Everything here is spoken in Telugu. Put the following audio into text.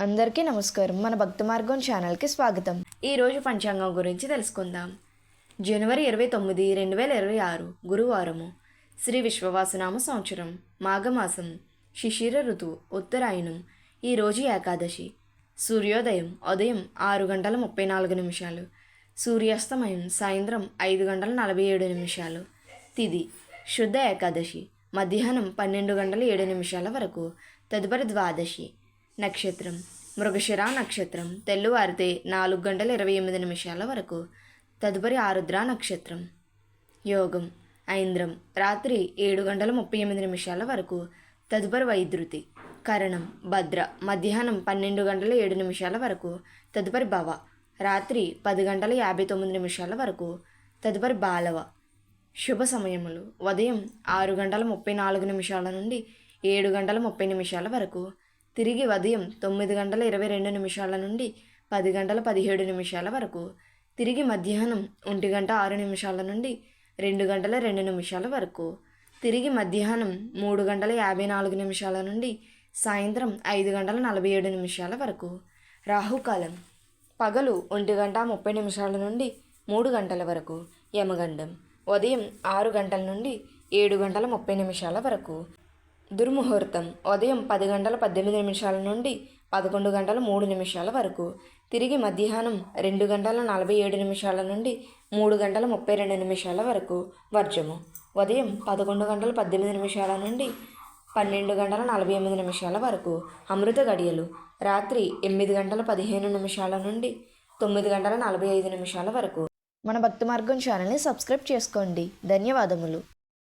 అందరికీ నమస్కారం. మన భక్త మార్గం ఛానల్కి స్వాగతం. ఈరోజు పంచాంగం గురించి తెలుసుకుందాం. జనవరి ఇరవై తొమ్మిది రెండు వేల ఇరవై ఆరు గురువారము. శ్రీ విశ్వవాసనామ సంవత్సరం మాఘమాసం శిశిర ఋతువు ఉత్తరాయణం ఈరోజు ఏకాదశి. సూర్యోదయం ఉదయం ఆరు గంటల ముప్పై నాలుగు నిమిషాలు. సూర్యాస్తమయం సాయంత్రం ఐదు గంటల నలభై ఏడు నిమిషాలు. తిది శుద్ధ ఏకాదశి. మధ్యాహ్నం పన్నెండు గంటల ఏడు నిమిషాల వరకు. తదుపరి ద్వాదశి. నక్షత్రం. మృగశిర నక్షత్రం. తెల్లువారితే నాలుగు గంటల ఇరవై ఎనిమిది నిమిషాల వరకు. తదుపరి ఆరుద్ర నక్షత్రం. యోగం. ఐంద్రం. రాత్రి ఏడు గంటల ముప్పై ఎనిమిది నిమిషాల వరకు. తదుపరి వైద్యుతి కరణం. భద్ర. మధ్యాహ్నం పన్నెండు గంటల ఏడు నిమిషాల వరకు. తదుపరి భవ. రాత్రి పది గంటల యాభై తొమ్మిది నిమిషాల వరకు. తదుపరి బాలవ. శుభ సమయములు. ఉదయం ఆరు గంటల ముప్పై నాలుగు నిమిషాల నుండి ఏడు గంటల ముప్పై నిమిషాల వరకు. తిరిగి ఉదయం తొమ్మిది గంటల ఇరవై రెండు నిమిషాల నుండి పది గంటల పదిహేడు నిమిషాల వరకు తిరిగి మధ్యాహ్నం ఒంటి గంట ఆరు నిమిషాల నుండి రెండు గంటల రెండు నిమిషాల వరకు తిరిగి మధ్యాహ్నం మూడు గంటల యాభై నాలుగు నిమిషాల నుండి సాయంత్రం ఐదు గంటల నలభై ఏడు నిమిషాల వరకు రాహుకాలం పగలు ఒంటి గంట ముప్పై నిమిషాల నుండి మూడు గంటల వరకు యమగండం ఉదయం ఆరు గంటల నుండి ఏడు గంటల ముప్పై నిమిషాల వరకు దుర్ముహూర్తం. ఉదయం పది గంటల పద్దెనిమిది నిమిషాల నుండి పదకొండు గంటల మూడు నిమిషాల వరకు. తిరిగి మధ్యాహ్నం రెండు గంటల నలభై ఏడు నిమిషాల నుండి మూడు గంటల ముప్పై రెండు నిమిషాల వరకు. వర్జము. ఉదయం పదకొండు గంటల పద్దెనిమిది నిమిషాల నుండి పన్నెండు గంటల నలభై ఎనిమిది నిమిషాల వరకు. అమృత గడియలు. రాత్రి ఎనిమిది గంటల పదిహేను నిమిషాల నుండి తొమ్మిది గంటల నలభై ఐదు నిమిషాల వరకు. మన భక్తి మార్గం ఛానల్ని సబ్స్క్రైబ్ చేసుకోండి. ధన్యవాదములు.